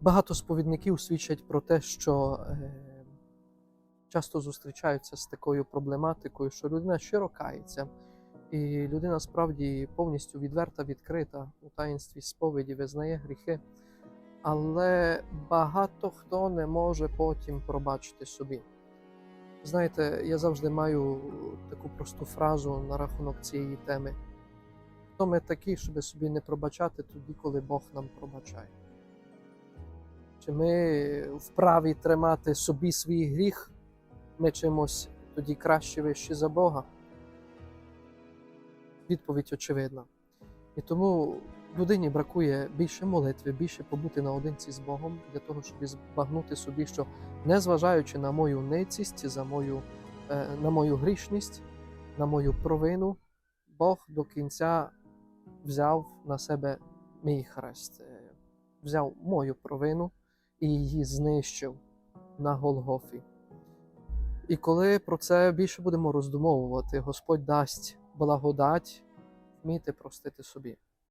Багато сповідників свідчать про те, що е, часто зустрічаються з такою проблематикою, що людина щиро кається, і людина справді повністю відверта, відкрита у таїнстві сповіді, визнає гріхи. Але багато хто не може потім пробачити собі. Знаєте, я завжди маю таку просту фразу на рахунок цієї теми. Хто ми такі, щоб собі не пробачати тоді, коли Бог нам пробачає? Чи ми вправі тримати собі свій гріх, ми чимось тоді краще вищі за Бога? Відповідь очевидна. І тому людині бракує більше молитви, більше побути наодинці з Богом для того, щоб збагнути собі, що незважаючи на мою ницість, за мою, е, на мою грішність, на мою провину, Бог до кінця взяв на себе мій хрест, е, взяв мою провину і її знищив на Голгофі. І коли про це більше будемо роздумовувати, Господь дасть благодать вміти простити собі.